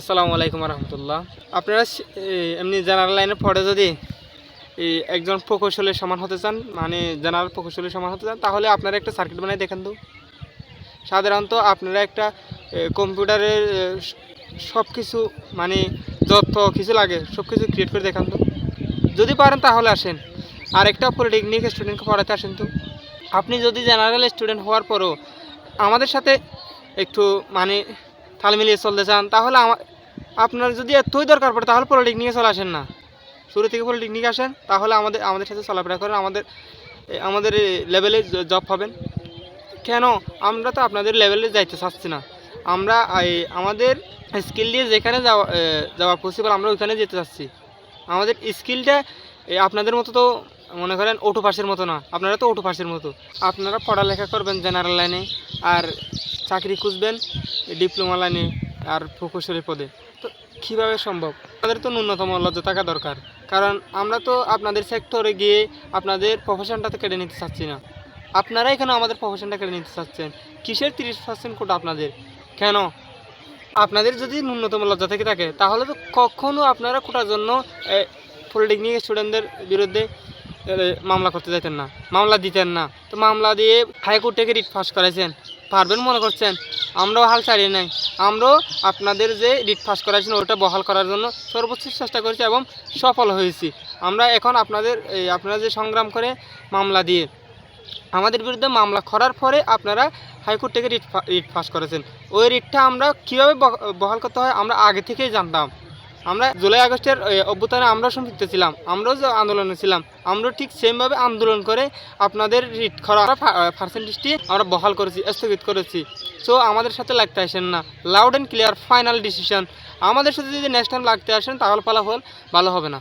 আসসালামু আলাইকুম রহমতুল্লাহ। আপনারা এমনি জেনারেল লাইনে পড়ে যদি একজন প্রকৌশলের সমান হতে চান মানে জেনারেল প্রকৌশলের সমান হতে চান, তাহলে আপনারা একটা সার্কিট বানিয়ে দেখেন তো। সাধারণত আপনারা একটা কম্পিউটারের সব কিছু মানে যত কিছু লাগে সব কিছু ক্রিয়েট করে দেখান তো। যদি পারেন তাহলে আসেন। আর একটা পলিটেকনিক স্টুডেন্টকে পড়াতে আসেন তো। আপনি যদি জেনারেল স্টুডেন্ট হওয়ার পরও আমাদের সাথে একটু মানে তাল মিলিয়ে চলতে চান, তাহলে আমার আপনার যদি এতই দরকার পড়ে, তাহলে পলিটেকনিকে চলে আসেন না। শুরু থেকে পলিটেকনিক আসেন, তাহলে আমাদের আমাদের সাথে চলাফেরা করেন, আমাদের আমাদের লেভেলে জব পাবেন। কেন? আমরা তো আপনাদের লেভেলে যাইতে চাচ্ছি না। আমরা আমাদের স্কিল দিয়ে যেখানে যাওয়া যাওয়া পসিবল আমরা ওইখানে যেতে চাচ্ছি। আমাদের স্কিলটা আপনাদের মতো তো মনে করেন অটো পাসের মতো না। আপনারা তো অটো পাসের মতো। আপনারা পড়ালেখা করবেন জেনারেল লাইনে আর চাকরি খুঁজবেন, ডিপ্লোমা লাইনে আর প্রকৌশলী পদে। তো কীভাবে সম্ভব? আমাদের তো ন্যূনতম লজ্জা থাকা দরকার। কারণ আমরা তো আপনাদের সেক্টরে গিয়ে আপনাদের প্রফেশনটা তো কেড়ে নিতে চাচ্ছি না। আপনারা এখানে আমাদের প্রফেশনটা কেড়ে নিতে চাচ্ছেন? কিসের তিরিশ পার্সেন্ট কোটা আপনাদের? কেন? আপনাদের যদি ন্যূনতম লজ্জা থেকে থাকে, তাহলে তো কখনো আপনারা কোটার জন্য পলিটেকনিক স্টুডেন্টদের বিরুদ্ধে মামলা করতে যেতেন না। মামলা দিতেন না। তো মামলা দিয়ে হাইকোর্ট থেকে রিট পাস করাইছেন। পারবেন মনে করছেন? আমরাও হাল ছাড়িয়ে নাই। আমরাও আপনাদের যে রিট পাস করাইছেন, ওটা বহাল করার জন্য সর্বোচ্চ চেষ্টা করেছি এবং সফল হয়েছি। আমরা এখন আপনাদের এই আপনারা যে সংগ্রাম করে মামলা দিয়ে, আমাদের বিরুদ্ধে মামলা করার পরে আপনারা হাইকোর্ট থেকে রিট রিট পাস করেছেন। ওই রিটটা আমরা কীভাবে বহ- বহাল করতে হয়, আমরা আগে থেকেই জানতাম। আমরা জুলাই আগস্টের অভ্যুত্থানে আমরাও সম্পৃক্ত ছিলাম, আমরাও যে আন্দোলনে ছিলাম, আমরাও ঠিক সেমভাবে আন্দোলন করে আপনাদের রিট করা পার্সেন্টেজটি আমরা বহাল করেছি, স্থগিত করেছি। সো আমাদের সাথে লাগতে আসেন না। Loud and clear final decision আমাদের সাথে যদি নেক্সট টাইম লাগতে আসেন, তাহলে ফলাফল ভালো হবে না।